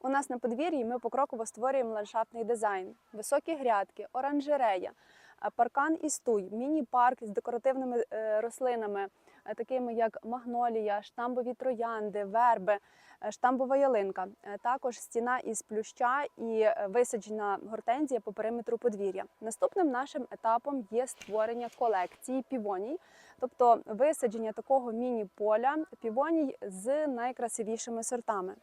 У нас на подвір'ї ми покроково створюємо ландшафтний дизайн, високі грядки, оранжерея, е, паркан і стуй, міні-парк з декоративними е, рослинами, е, такими як магнолія, штамбові троянди, верби, штамбова ялинка. Також стіна із плюща і висаджена гортензія по периметру подвір'я. Наступним нашим етапом є створення колекції півоній, тобто висадження такого міні-поля півоній з найкрасивішими сортами.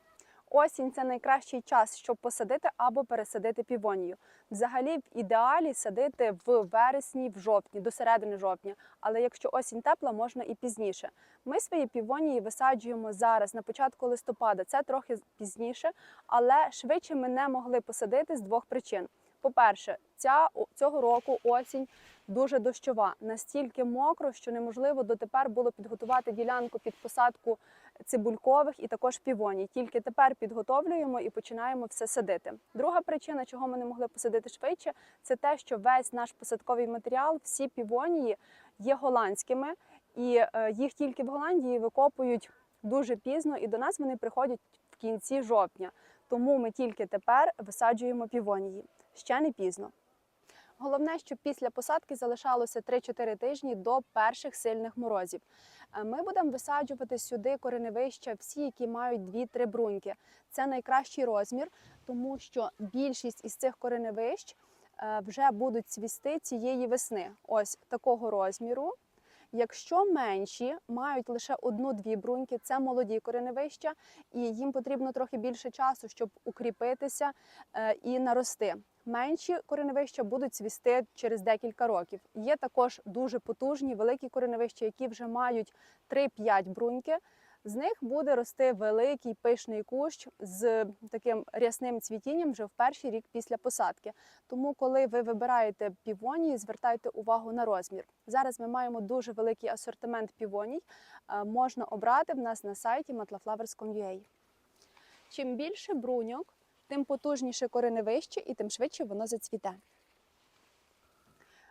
Осінь це найкращий час, щоб посадити або пересадити півонію. Взагалі, в ідеалі садити в вересні, в жовтні, до середини жовтня. Але якщо осінь тепла, можна і пізніше. Ми свої півонії висаджуємо зараз, на початку листопада. Це трохи пізніше, але швидше ми не могли посадити з двох причин. По-перше, ця цього року осінь дуже дощова, настільки мокро, що неможливо дотепер було підготувати ділянку під посадку цибулькових і також півоній. Тільки тепер підготовлюємо і починаємо все садити. Друга причина, чого ми не могли посадити швидше, це те, що весь наш посадковий матеріал, всі півонії є голландськими, і е, їх тільки в Голландії викопують дуже пізно, і до нас вони приходять в кінці жовтня. Тому ми тільки тепер висаджуємо півонії. Ще не пізно. Головне, щоб після посадки залишалося 3-4 тижні до перших сильних морозів. Е, Ми будемо висаджувати сюди кореневища, всі, які мають 2-3 бруньки. Це найкращий розмір, тому що більшість із цих кореневищ е, вже будуть цвісти цієї весни. Ось такого розміру. Якщо менші мають лише одну-дві бруньки, це молоді кореневища, і їм потрібно трохи більше часу, щоб укріпитися е, і нарости. Менші кореневища будуть свісти через декілька років. Є також дуже потужні великі кореневища, які вже мають 3-5 бруньки. З них буде рости великий пишний кущ з таким рясним цвітінням вже в перший рік після посадки. Тому, коли ви вибираєте півонії, звертайте увагу на розмір. Зараз ми маємо дуже великий асортимент півоній. Е, Можна обрати в нас на сайті matlaflowers.com.ua. Чим більше бруньок, тим потужніше кореневище і тим швидше воно зацвіте.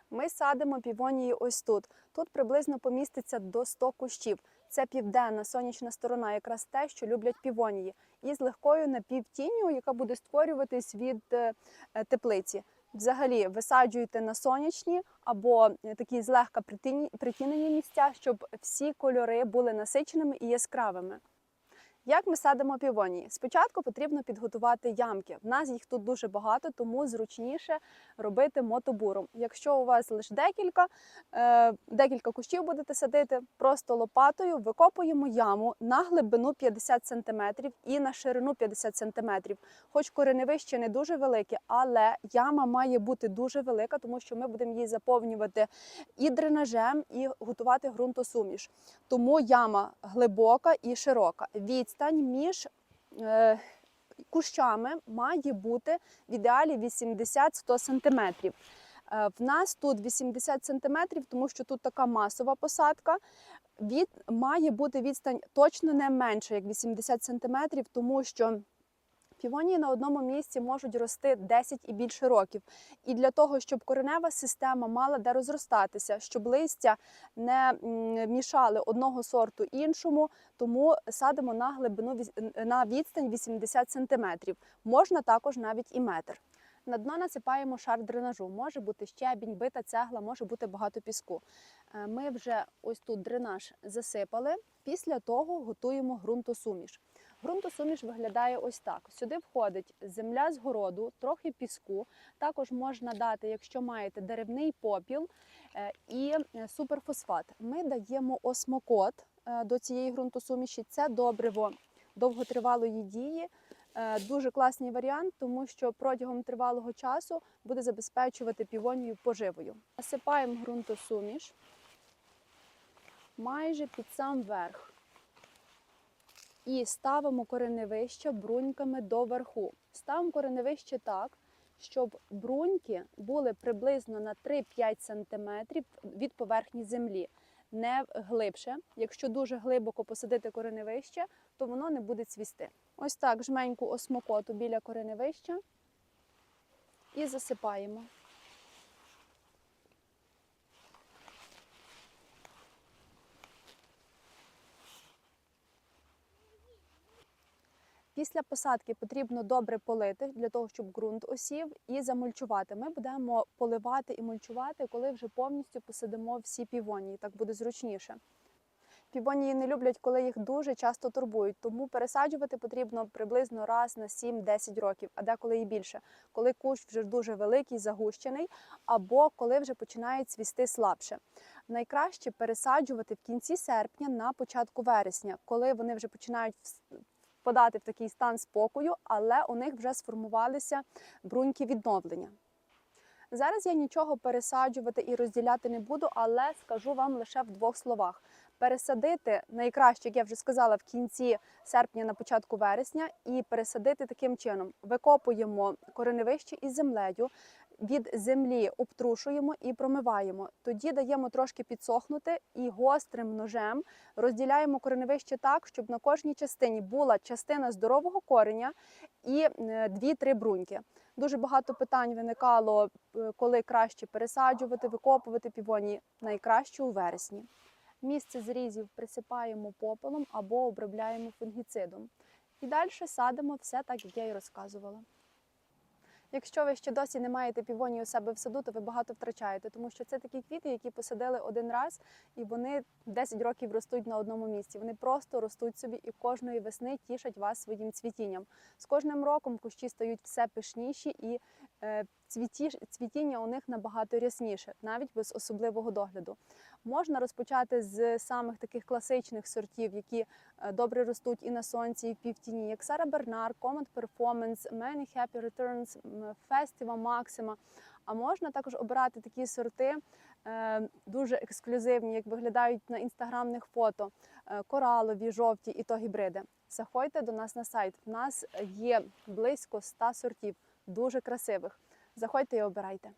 Ми садимо півонії ось тут. Тут приблизно поміститься до 100 кущів. Це південна сонячна сторона, якраз те, що люблять півонії, і з легкою напівтінню, яка буде створюватись від е, е, теплиці. Взагалі висаджуйте на сонячні або е, такі злегка притінені місця, щоб всі кольори були насиченими і яскравими. Як ми садимо півонії? Спочатку потрібно підготувати ямки. В нас їх тут дуже багато, тому зручніше робити мотобуром. Якщо у вас лише декілька, е, декілька кущів будете садити, просто лопатою викопуємо яму на глибину 50 см і на ширину 50 см. Хоч кореневище не дуже велике, але яма має бути дуже велика, тому що ми будемо її заповнювати і дренажем, і готувати ґрунтосуміш. Тому яма глибока і широка. Відстань між е, кущами має бути в ідеалі 80-100 см. Е, В нас тут 80 см, тому що тут така масова посадка. Від, має бути відстань точно не менше, як 80 см, тому що півонії на одному місці можуть рости 10 і більше років. І для того, щоб коренева система мала де розростатися, щоб листя не мішали одного сорту іншому, тому садимо на глибину на відстань 80 см. Можна також навіть і метр. На дно насипаємо шар дренажу. Може бути щебінь, бита цегла, може бути багато піску. Е, Ми вже ось тут дренаж засипали. Після того готуємо ґрунтосуміш. Ґрунтосуміш виглядає ось так: сюди входить земля з городу, трохи піску. Також можна дати, якщо маєте деревний попіл е, і е, суперфосфат. Ми даємо осмокот е, до цієї ґрунтосуміші. Це добриво довготривалої дії. Дуже класний варіант, тому що протягом тривалого часу буде забезпечувати півонію поживою. Насипаємо ґрунтосуміш майже під сам верх. І ставимо кореневище бруньками до верху. Ставимо кореневище так, щоб бруньки були приблизно на 3-5 см від поверхні землі, не глибше. Якщо дуже глибоко посадити кореневище, то воно не буде цвісти. Ось так жменьку осмокоту біля кореневища і засипаємо. Після посадки потрібно добре полити для того, щоб ґрунт осів, і замульчувати. Ми будемо поливати і мульчувати, коли вже повністю посадимо всі півонії. Так буде зручніше. Півонії не люблять, коли їх дуже часто турбують, тому пересаджувати потрібно приблизно раз на 7-10 років, а деколи і більше, коли кущ вже дуже великий, загущений, або коли вже починає цвісти слабше. Найкраще пересаджувати в кінці серпня на початку вересня, коли вони вже починають впадати в такий стан спокою, але у них вже сформувалися бруньки відновлення. Зараз я нічого пересаджувати і розділяти не буду, але скажу вам лише в двох словах. Пересадити найкраще, як я вже сказала, в кінці серпня на початку вересня, і пересадити таким чином: викопуємо кореневище із землею, від землі обтрушуємо і промиваємо. Тоді даємо трошки підсохнути і гострим ножем розділяємо кореневище так, щоб на кожній частині була частина здорового кореня і е, 2-3 бруньки. Дуже багато питань виникало, е, коли краще пересаджувати, викопувати півоні. Найкраще у вересні. Місце зрізів присипаємо попелом або обробляємо фунгіцидом. І далі садимо все так, як я і розказувала. Якщо ви ще досі не маєте півонії у себе в саду, то ви багато втрачаєте, тому що це такі квіти, які посадили один раз, і вони 10 років ростуть на одному місці. Вони просто ростуть собі і кожної весни тішать вас своїм цвітінням. З кожним роком кущі стають все пишніші і е, цвітіння у них набагато рясніше, навіть без особливого догляду. Можна розпочати з самих таких класичних сортів, які е, добре ростуть і на сонці, і в півтіні, як Сара Бернар, Comet Performance, Many Happy Returns, Festiva Maxima. А можна також обирати такі сорти, е, дуже ексклюзивні, як виглядають на інстаграмних фото, е, коралові, жовті і то гібриди. Заходьте до нас на сайт. В нас є близько 100 сортів, дуже красивих. Заходьте і обирайте.